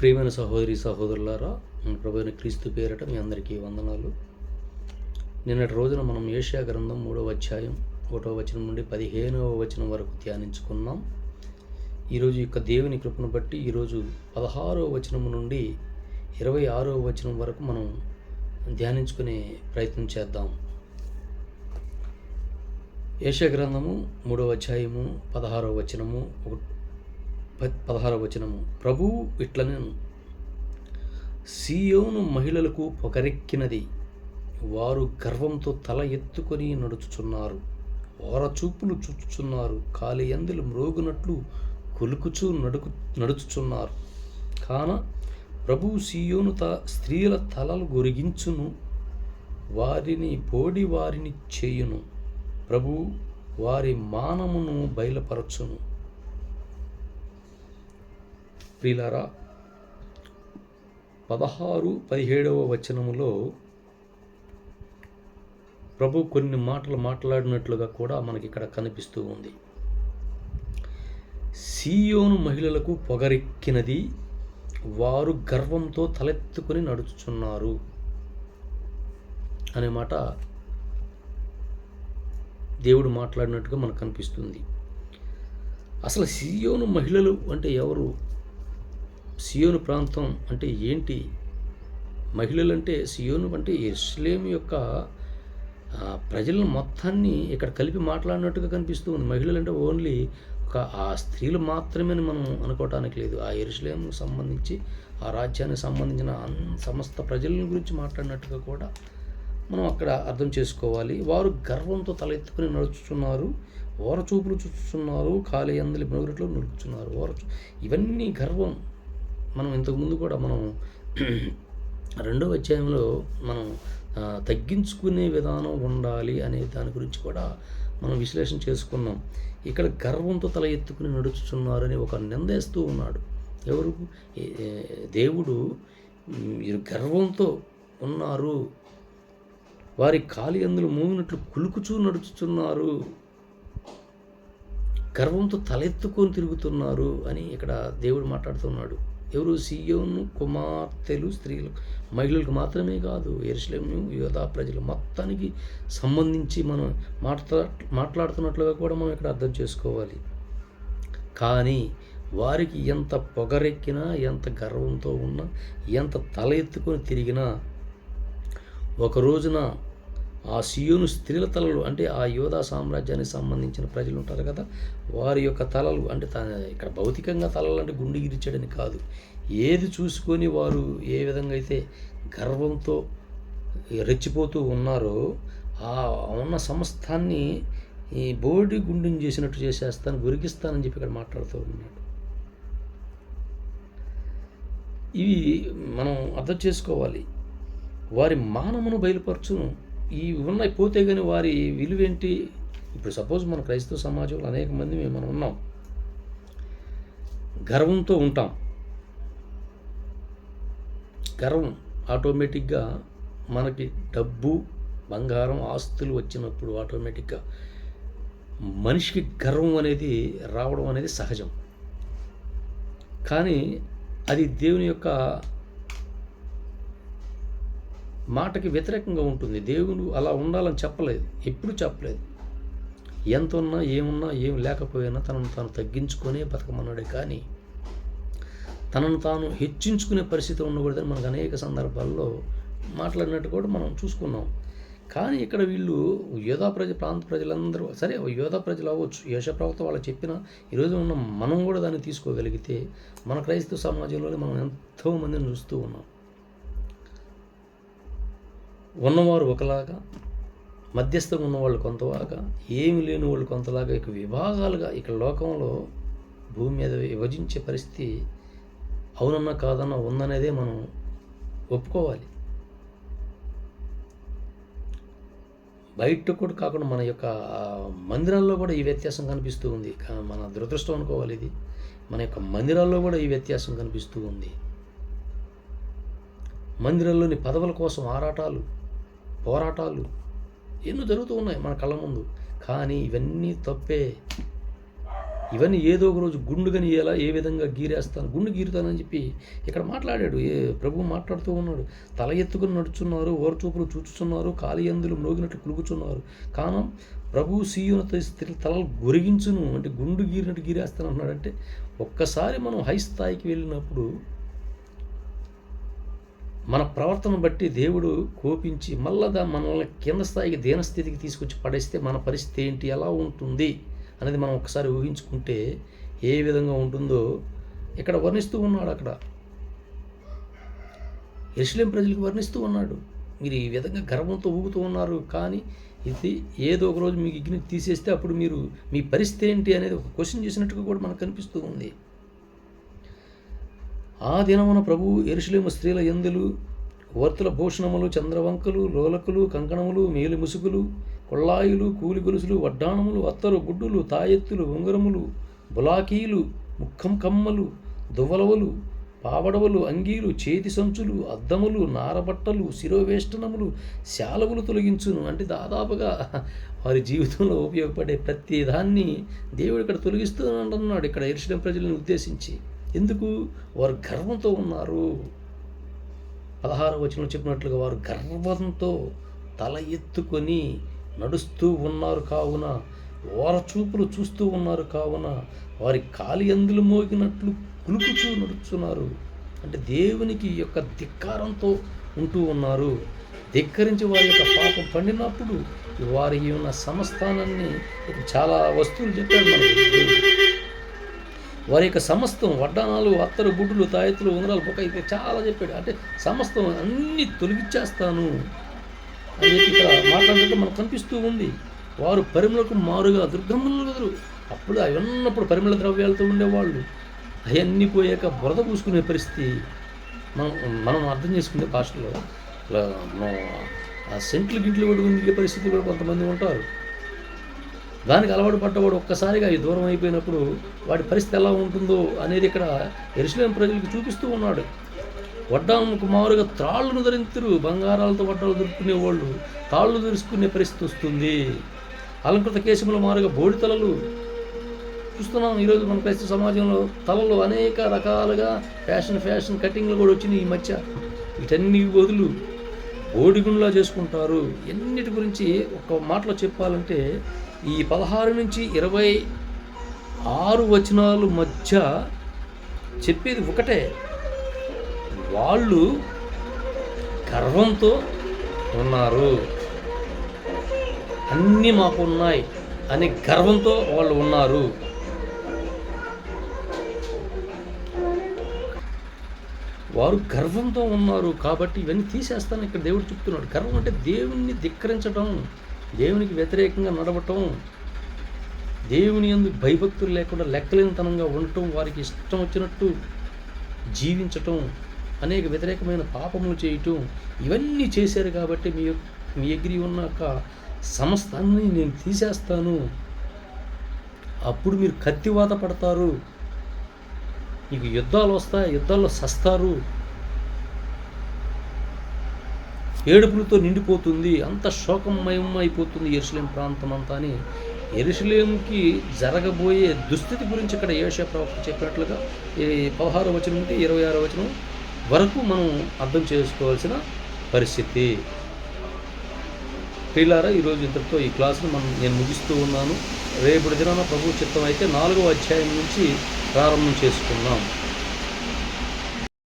ప్రియమైన సహోదరి సహోదరులారా మన క్రీస్తు పేరట మీ అందరికీ వందనాలు. నిన్నటి రోజున మనం ఏషియా గ్రంథం మూడవ అధ్యాయం ఒకటవ వచనం నుండి పదిహేనవ వచనం వరకు ధ్యానించుకున్నాం. ఈరోజు యొక్క దేవుని కృపను బట్టి ఈరోజు పదహారవ వచనం నుండి ఇరవై ఆరవ వచనం వరకు మనం ధ్యానించుకునే ప్రయత్నం చేద్దాం. ఏషియా గ్రంథము మూడవ అధ్యాయము పదహారవ వచనము ఒక ప- వచనము. ప్రభువు ఇట్లనెను సీయోను మహిళలకు పొగరెక్కినది. వారు గర్వంతో తల ఎత్తుకొని నడుచుచున్నారు. ఓరచూపులు చూచుచున్నారు. కాలి ఎందులు మ్రోగునట్లు కొలుకుచూ నడుకు నడుచుచున్నారు. కాన ప్రభు సీయోను త స్త్రీల తలలు గొరిగించును. వారిని పోడి వారిని చేయును. ప్రభు వారి మానమును బయలుపరచును. ప్రియులారా పదహారు పదిహేడవ వచనములో ప్రభు కొన్ని మాటలు మాట్లాడినట్లుగా కూడా మనకి ఇక్కడ కనిపిస్తూ ఉంది. సీయోను మహిళలకు పొగరెక్కినది వారు గర్వంతో తలెత్తుకుని నడుచుచున్నారు అనే మాట దేవుడు మాట్లాడినట్టుగా మనకు కనిపిస్తుంది. అసలు సీయోను మహిళలు అంటే ఎవరు? సియోను ప్రాంతం అంటే ఏంటి? మహిళలు అంటే సియోను అంటే ఇస్లేం యొక్క ప్రజలను మొత్తాన్ని ఇక్కడ కలిపి మాట్లాడినట్టుగా కనిపిస్తూ ఉంది. మహిళలు అంటే ఓన్లీ ఒక ఆ స్త్రీలు మాత్రమే అని మనం అనుకోవటానికి లేదు. ఆ ఎరుసలేం సంబంధించి ఆ రాజ్యానికి సంబంధించిన అన్ సమస్త ప్రజల గురించి మాట్లాడినట్టుగా కూడా మనం అక్కడ అర్థం చేసుకోవాలి. వారు గర్వంతో తలెత్తుకుని నడుచుతున్నారు ఓరచూపులు చూస్తున్నారు. ఖాళీ అందలి మృగట్లో నడుచున్నారు ఓరచూ ఇవన్నీ గర్వం. మనం ఇంతకుముందు కూడా మనం రెండవ అధ్యాయంలో మనం తగ్గించుకునే విధానం ఉండాలి అనే దాని గురించి కూడా మనం విశ్లేషణ చేసుకున్నాం. ఇక్కడ గర్వంతో తల ఎత్తుకుని నడుచుచున్నారని ఒక నిందేస్తూ ఉన్నాడు. ఎవరు? దేవుడు మీరు గర్వంతో ఉన్నారు. వారి కాలి అందులో మూగినట్లు కులుకుచూ నడుచుచున్నారు. గర్వంతో తలెత్తుకొని తిరుగుతున్నారు అని ఇక్కడ దేవుడు మాట్లాడుతున్నాడు. ఎవరు సియోను కుమార్తెలు స్త్రీలు. మహిళలకు మాత్రమే కాదు ఎరుసలేము యోధా ప్రజలు మొత్తానికి సంబంధించి మనం మాట్లా మాట్లాడుతున్నట్లుగా కూడా మనం ఇక్కడ అర్థం చేసుకోవాలి. కానీ వారికి ఎంత పొగరెక్కినా ఎంత గర్వంతో ఉన్నా ఎంత తల ఎత్తుకొని తిరిగినా ఒక రోజున ఆ సియోను స్త్రీల తలలు అంటే ఆ యోధా సామ్రాజ్యానికి సంబంధించిన ప్రజలు ఉంటారు కదా వారి యొక్క తలలు అంటే తన ఇక్కడ భౌతికంగా తలలు అంటే గుండె గిరిచడని కాదు. ఏది చూసుకొని వారు ఏ విధంగా అయితే గర్వంతో రెచ్చిపోతూ ఉన్నారో ఆ ఉన్న సమస్తాన్ని ఈ బోడి గుండెని చేసినట్టు చేసేస్తాను గురికిస్తానని చెప్పి ఇక్కడ మాట్లాడుతూ ఉన్నాడు. ఇవి మనం అర్థం చేసుకోవాలి. వారి మానమును బయలుపరచును. ఈ ఉన్నాయి పోతే కానీ వారి విలువేంటి? ఇప్పుడు సపోజ్ మన క్రైస్తవ సమాజంలో అనేక మంది మేము మనం ఉన్నాం. గర్వంతో ఉంటాం. గర్వం ఆటోమేటిక్గా మనకి డబ్బు బంగారం ఆస్తులు వచ్చినప్పుడు ఆటోమేటిక్గా మనిషికి గర్వం అనేది రావడం అనేది సహజం. కానీ అది దేవుని యొక్క మాటకి వ్యతిరేకంగా ఉంటుంది. దేవుడు అలా ఉండాలని చెప్పలేదు. ఎప్పుడు చెప్పలేదు. ఎంత ఉన్నా ఏమున్నా ఏం లేకపోయినా తనను తాను తగ్గించుకొనే బతకమన్నాడే కానీ తనను తాను హెచ్చించుకునే పరిస్థితి ఉండకూడదని మనకు అనేక సందర్భాల్లో మాట్లాడినట్టు కూడా మనం చూసుకున్నాం. కానీ ఇక్కడ వీళ్ళు యోధా ప్రజ ప్రాంత ప్రజలందరూ సరే యోధా ప్రజలు అవ్వచ్చు. యేష వాళ్ళు చెప్పిన ఈరోజు ఉన్న మనం కూడా దాన్ని తీసుకోగలిగితే మన క్రైస్తవ సమాజంలోనే మనం ఎంతో మందిని చూస్తూ ఉన్నాం. ఉన్నవారు ఒకలాగా మధ్యస్థంగా ఉన్నవాళ్ళు కొంతలాగా ఏమి లేని వాళ్ళు కొంతలాగా ఇక విభాగాలుగా ఇక లోకంలో భూమి మీద విభజించే పరిస్థితి అవునన్నా కాదన్నా ఉందనేదే మనం ఒప్పుకోవాలి. బయట కూడా కాకుండా మన యొక్క మందిరాల్లో కూడా ఈ వ్యత్యాసం కనిపిస్తూ ఉంది. మన దురదృష్టం అనుకోవాలి ఇది. మన యొక్క మందిరాల్లో కూడా ఈ వ్యత్యాసం కనిపిస్తూ ఉంది. మందిరాల్లోని పదవుల కోసం ఆరాటాలు పోరాటాలు ఎన్నో జరుగుతూ ఉన్నాయి మన కళ్ళ ముందు. కానీ ఇవన్నీ తప్పే. ఇవన్నీ ఏదో ఒక రోజు గుండుగని ఎలా ఏ విధంగా గీరేస్తాను? గుండు గీరుతానని చెప్పి ఇక్కడ మాట్లాడాడు. ఏ ప్రభు మాట్లాడుతూ ఉన్నాడు. తల ఎత్తుకుని నడుచున్నారు ఓరచూపులు చూచుచున్నారు కాలి ఎందులు మ్రోగినట్లు కులుకుచున్నారు కానం ప్రభు సీయున స్త్రీ తలలు గొరిగించును. అంటే గుండు గీరినట్టు గీరేస్తాను అన్నాడంటే ఒక్కసారి మనం హై స్థాయికి వెళ్ళినప్పుడు మన ప్రవర్తన బట్టి దేవుడు కోపించి మళ్ళా మనల్ని కింద స్థాయికి దీనస్థితికి తీసుకొచ్చి పడేస్తే మన పరిస్థితి ఏంటి ఎలా ఉంటుంది అనేది మనం ఒకసారి ఊహించుకుంటే ఏ విధంగా ఉంటుందో ఇక్కడ వర్ణిస్తూ ఉన్నాడు అక్కడ. ఎరుసలేం ప్రజలకు వర్ణిస్తూ ఉన్నాడు. మీరు ఈ విధంగా గర్వంతో ఊగుతూ ఉన్నారు కానీ ఇది ఏదో ఒక రోజు మీకు ఇగ్ని తీసేస్తే అప్పుడు మీరు మీ పరిస్థితి ఏంటి అనేది ఒక క్వశ్చన్ చేసినట్టుగా కూడా మనకు కనిపిస్తూ ఉంది. ఆ దినమున ప్రభు ఎరుసలేము స్త్రీల ఎందులు వర్తుల భూషణములు చంద్రవంకలు లోలకులు కంకణములు మేలు ముసుగులు కొళ్ళాయిలు కూలి గొలుసులు వడ్డాణములు అత్తరు గుడ్డులు తాయెత్తులు ఉంగరములు బులాకీలు ముఖం కమ్మలు దువ్వలవలు పావడవలు అంగీలు చేతి సంచులు అద్దములు నారబట్టలు శిరోవేష్టనములు శాలవులు తొలగించును. అంటే దాదాపుగా వారి జీవితంలో ఉపయోగపడే ప్రతి దాన్ని దేవుడు ఇక్కడ తొలగిస్తూ అంటున్నాడు ఇక్కడ ఎరుసలేం ప్రజలను ఉద్దేశించి. ఎందుకు? వారు గర్వంతో ఉన్నారు. పదహారు వచనం చెప్పినట్లుగా వారు గర్వంతో తల ఎత్తుకొని నడుస్తూ ఉన్నారు కావున ఓరచూపులు చూస్తూ ఉన్నారు కావున వారి కాలి అందులు మోగినట్లు కులుకుచూ నడుచున్నారు అంటే దేవునికి యొక్క ధిక్కారంతో ఉంటూ ఉన్నారు. ధిక్కరించి వారి యొక్క పాపం పండినప్పుడు వారి ఉన్న సంస్థానాన్ని చాలా వస్తువులు చెప్పాడు మనకి వారి యొక్క సమస్తం వడ్డానాలు అత్తరు గుడ్డులు తాయెత్తులు ఉంగరాలు పక్క ఇక చాలా చెప్పాడు. అంటే సమస్తం అన్నీ తొలగిచ్చేస్తాను. అని చెప్పి ఇక్కడ మాట్లాడినట్టు మనకు కనిపిస్తూ ఉంది. వారు పరిమళకు మారుగా దుర్గమ్మలు కదరు అప్పుడు అవి ఉన్నప్పుడు పరిమళ ద్రవ్యాలతో ఉండేవాళ్ళు. అవన్నీ పోయాక బురద పూసుకునే పరిస్థితి మనం మనం అర్థం చేసుకునే భాషలో మనం ఆ సెంట్లు గింట్లు పడుకునే పరిస్థితి కూడా కొంతమంది ఉంటారు. దానికి అలవాటు పడ్డవాడు ఒక్కసారిగా ఈ దూరం అయిపోయినప్పుడు వాడి పరిస్థితి ఎలా ఉంటుందో అనేది ఇక్కడ ఎరుసలేం ప్రజలకు చూపిస్తూ ఉన్నాడు. వడ్డాముకు మారుగా త్రాళ్ళను ధరించరు బంగారాలతో వడ్డాలు దొరుకునేవాళ్ళు తాళ్ళు ధరించుకునే పరిస్థితి వస్తుంది. అలంకృత కేశముల మారుగా బోడి తలలు చూస్తున్నాం. ఈరోజు మన ప్రస్తుత సమాజంలో తలలు అనేక రకాలుగా ఫ్యాషన్ ఫ్యాషన్ కటింగ్లు కూడా వచ్చినాయి ఈ మధ్య. వీటన్ని బదులు బోడిగుండ్లా చేసుకుంటారు. ఎన్నిటి గురించి ఒక మాటలో చెప్పాలంటే ఈ పదహారు నుంచి ఇరవై ఆరు వచనాలు మధ్య చెప్పేది ఒకటే. వాళ్ళు గర్వంతో ఉన్నారు. అన్నీ మాకు ఉన్నాయి అనే గర్వంతో వాళ్ళు ఉన్నారు. వారు గర్వంతో ఉన్నారు కాబట్టి ఇవన్నీ తీసేస్తాను ఇక్కడ దేవుడు చెప్తున్నాడు. గర్వం అంటే దేవుణ్ణి ధిక్కరించడం దేవునికి వ్యతిరేకంగా నడవటం దేవుని ఎందుకు భయభక్తులు లేకుండా లెక్కలేనితనంగా ఉండటం వారికి ఇష్టం వచ్చినట్టు జీవించటం అనేక వ్యతిరేకమైన పాపములు చేయటం ఇవన్నీ చేశారు కాబట్టి మీ మీ ఎగిరి ఉన్న ఒక సమస్తాన్ని నేను తీసేస్తాను. అప్పుడు మీరు కత్తివాత పడతారు. నీకు యుద్ధాలు వస్తాయి యుద్ధాల్లో సస్తారు. ఏడుపులతో నిండిపోతుంది అంత శోకమయం అయిపోతుంది ఎరుసలేం ప్రాంతం అంతా అని. ఎరుసలేంకి జరగబోయే దుస్థితి గురించి ఇక్కడ ఏషియా ప్రవక్త చెప్పినట్లుగా ఈ పదహారో వచనం నుండి ఇరవై ఆరో వచనం వరకు మనం అర్థం చేసుకోవాల్సిన పరిస్థితి. ప్రియులారా ఈరోజు ఇంతటితో ఈ క్లాసును మనం నేను ముగిస్తూ ఉన్నాను. రేపటి దినాన ప్రభు చిత్తం అయితే నాలుగవ అధ్యాయం నుంచి ప్రారంభం చేసుకుందాం.